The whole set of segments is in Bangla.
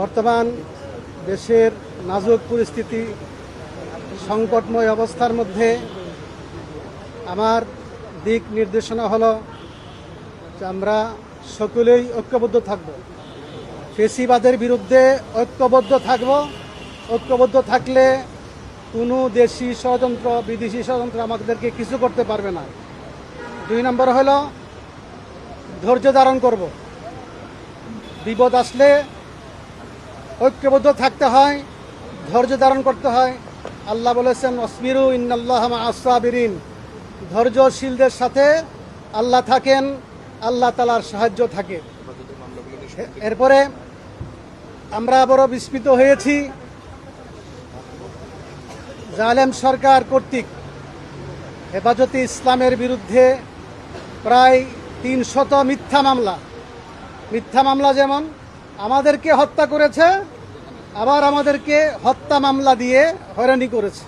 বর্তমান দেশের নাজুক পরিস্থিতি, সংকটময় অবস্থার মধ্যে আমার দিক নির্দেশনা হলো যে আমরা সকলেই ঐক্যবদ্ধ থাকব। ফেসিবাদের বিরুদ্ধে ঐক্যবদ্ধ থাকব। ঐক্যবদ্ধ থাকলে কোনো দেশি ষড়যন্ত্র, বিদেশি ষড়যন্ত্র আমাদেরকে কিছু করতে পারবে না। দুই নম্বর হলো ধৈর্য ধারণ করব। বিপদ আসলে ঐক্যবদ্ধ থাকতে হয়, ধৈর্য ধারণ করতে হয়। আল্লাহ বলেছেন অসমিরু ইন্নাল্লাহ আসাবিরিন ধৈর্যশীলদের সাথে আল্লাহ থাকেন, আল্লাহ তালার সাহায্য থাকে। এরপরে আমরা বড় বিস্মিত হয়েছি। জালেম সরকার কর্তৃক হেফাজতে ইসলামের বিরুদ্ধে প্রায় তিনশত মিথ্যা মামলা। মিথ্যা মামলা যেমন আমাদেরকে হত্যা করেছে আবার আমাদেরকে হত্যা মামলা দিয়ে হয়রানি করেছে।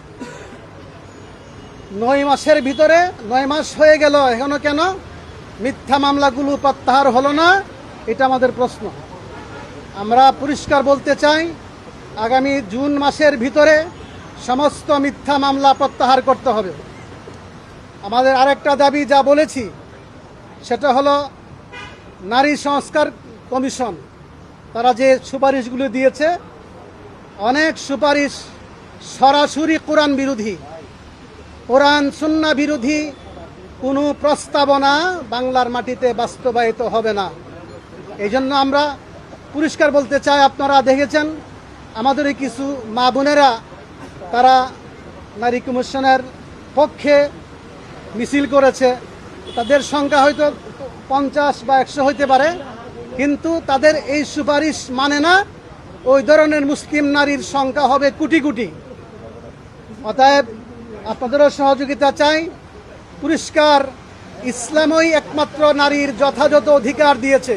নয় মাসের ভিতরে, নয় মাস হয়ে গেল, এখনও কেন? মিথ্যা মামলাগুলো প্রত্যাহার হলো না, এটা আমাদের প্রশ্ন। আমরা পরিষ্কার বলতে চাই, আগামী জুন মাসের ভিতরে সমস্ত মিথ্যা মামলা প্রত্যাহার করতে হবে। আমাদের আরেকটা দাবি যা বলেছি, সেটা হলো নারী সংস্কার কমিশন। তারা যে সুপারিশগুলো দিয়েছে অনেক সুপারিশ সরাসরি কোরআন বিরোধী, কোরআন সুন্না বিরোধী, কোনো প্রস্তাবনা বাংলার মাটিতে বাস্তবায়িত হবে না। এই জন্য আমরা পরিষ্কার বলতে চাই, আপনারা দেখেছেন, আমাদের কিছু মা বোনেরা, তারা নারী কমিশনের পক্ষে মিছিল করেছে। তাদের সংখ্যা হয়তো পঞ্চাশ বা একশো হইতে পারে, কিন্তু তাদের এই সুপারিশ মানে না ওই ধরনের মুসলিম নারীর সংখ্যা হবে কোটি কোটি। অতএব আপনাদেরও সহযোগিতা চাই। পরিষ্কার ইসলামই একমাত্র নারীর যথাযথ অধিকার দিয়েছে,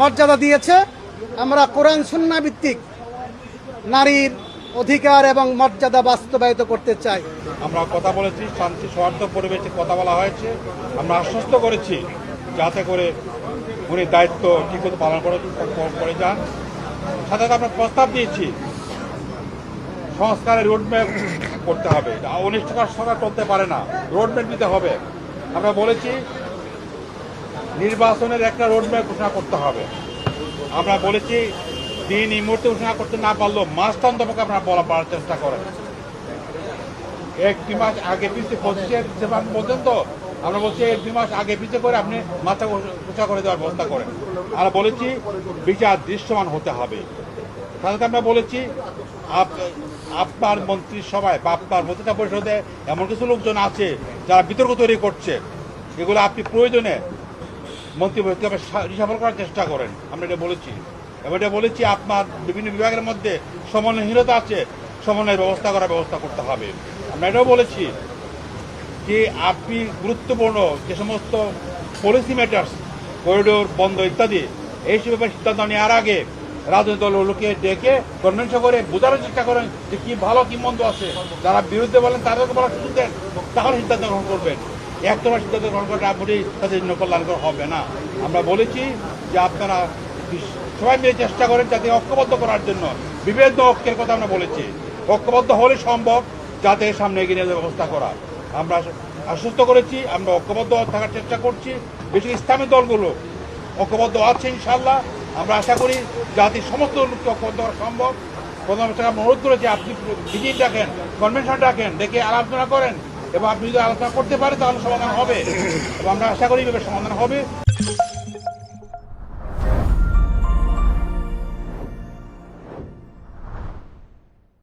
মর্যাদা দিয়েছে। আমরা কোরআন সুন্না ভিত্তিক নারীর অধিকার এবং মর্যাদা বাস্তবায়িত করতে চাই। আমরা কথা বলেছি, শান্তি সৌহার্দ্য পরিবেশে কথা বলা হয়েছে। আমরা আশ্বস্ত করেছি যাতে করে উনি দায়িত্ব ঠিকমতো পালন করে করে যান। সাথে আমরা প্রস্তাব দিয়েছি। সংস্কারের রোডম্যাপ করতে হবে। অনিষ্টকার সরকার করতে পারে না। রোডম্যাপ দিতে হবে। আমরা বলেছি, নির্বাচনের একটা রোডম্যাপ ঘোষণা করতে হবে। আমরা বলেছি, দিন এই মুহূর্তে ঘোষণা করতে না পারলেও মাস তন্তপক্ষে আপনারা বলা পারার চেষ্টা করেন। এক দুই মাস আগে পিছিয়ে পঁচিশে ডিসেম্বর পর্যন্ত আমরা বলছি এক দুই মাস আগে পিছিয়ে করে আপনি মাথা উঁচা করে দেওয়ার ব্যবস্থা করেন। আমরা বলেছি বিচার দৃশ্যমান হতে হবে। সাথে আমরা বলেছি, আপ- আপনার মন্ত্রিসভায় বা আপনার মন্ত্রিতা পরিষদে এমন কিছু লোকজন আছে যারা বিতর্ক তৈরি করছে। এগুলো আপনি প্রয়োজনে মন্ত্রী রিসাফল করার চেষ্টা করেন। আমরা এটা বলেছি। এবং এটা বলেছি, আপনার বিভিন্ন বিভাগের মধ্যে সমন্বয়হীনতা আছে। সমন্বয়ের ব্যবস্থা করার ব্যবস্থা করতে হবে। আমরা এটাও বলেছি যে আপনি গুরুত্বপূর্ণ যে সমস্ত পলিসি ম্যাটার্স করিডোর বন্ধ ইত্যাদি এইসব ব্যাপারে সিদ্ধান্ত নেওয়ার আগে রাজনৈতিক দলগুলোকে ডেকে কনভেনশন করে বোঝানোর চেষ্টা করেন যে কি ভালো, কি মন্দ আছে। যারা বিরুদ্ধে বলেন তাদেরকে বলার সুযোগ দেন, তাহলে সিদ্ধান্ত গ্রহণ করবেন। একতরফা সিদ্ধান্ত গ্রহণ করে আপনি তাদের জন্য কল্যাণকর হবে না। আমরা বলেছি যে আপনারা সবাই মিলে চেষ্টা করেন যাতে ঐক্যবদ্ধ করার জন্য। বিভিন্ন ঐক্যের কথা আমরা বলেছি। ঐক্যবদ্ধ হলে সম্ভব, যাতে সামনে এগিয়ে যাওয়ার ব্যবস্থা করা। আমরা আশ্বস্ত করেছি, আমরা ঐক্যবদ্ধ থাকার চেষ্টা করছি। বেশি ইসলামী দলগুলো ঐক্যবদ্ধ আছে ইনশাল্লাহ আমরা আশা করি জাতির সমস্ত লোককে ঐক্যবদ্ধ করা সম্ভব। প্রধানমন্ত্রী আমরা অনুরোধ করেছি, আপনি ভিজিট ডাকেন কনভেনশন ডাকেন দেখে আলোচনা করেন এবং আপনি যদি আলোচনা করতে পারেন তাহলে সমাধান হবে। এবং আমরা আশা করি এভাবে সমাধান হবে।